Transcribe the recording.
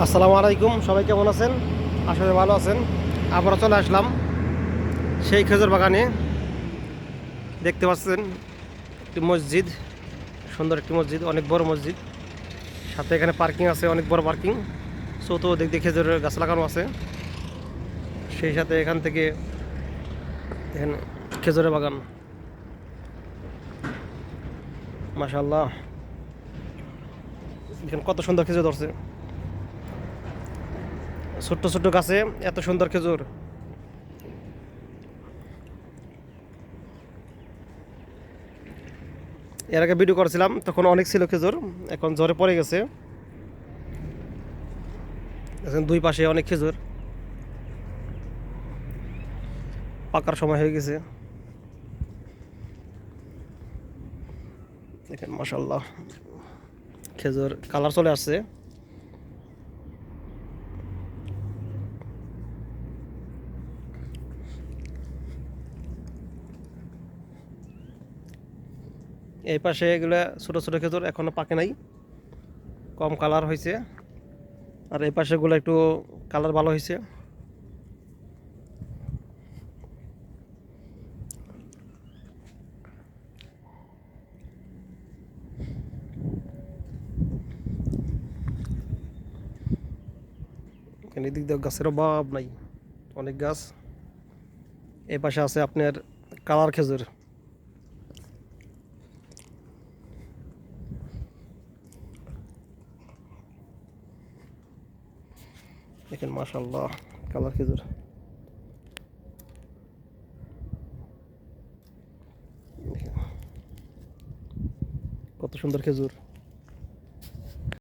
আসসালামু আলাইকুম, সবাই কেমন আছেন? আসলে ভালো আছেন। আবারও চলে আসলাম সেই খেজুর বাগানে। দেখতে পাচ্ছেন, একটি মসজিদ, সুন্দর একটি মসজিদ, অনেক বড় মসজিদ। সাথে এখানে পার্কিং আছে, অনেক বড় পার্কিং। চৌতো দিক দিয়ে খেজুরের গাছ লাগানো আছে। সেই সাথে এখান থেকে এখানে খেজুরের বাগান। মাশাল্লাহ এখানে কত সুন্দর খেজুর ধরছে। ছোট্ট ছোট্ট গাছে, এত সুন্দর খেজুর। এর আগে ভিডিও করেছিলাম, তখন অনেক ছিল খেজুর, এখন জ্বরে পড়ে গেছে। দুই পাশে অনেক খেজুর। পাকার সময় হয়ে গেছে। দেখেন মাসাল্লাহ খেজুর কালার চলে আসছে। এই পাশে এগুলো ছোটো ছোটো খেজুর এখনও পাকে নাই। কম কালার হয়েছে আর এই পাশে গুলো একটু কালার ভালো হয়েছে এখানে এদিক দিয়ে গাছের অভাব নাই। অনেক গাছ। এই পাশে আছে আপনার কালার খেজুর। দেখেন মাশাল্লাহ কালার খেজুর কত সুন্দর খেজুর।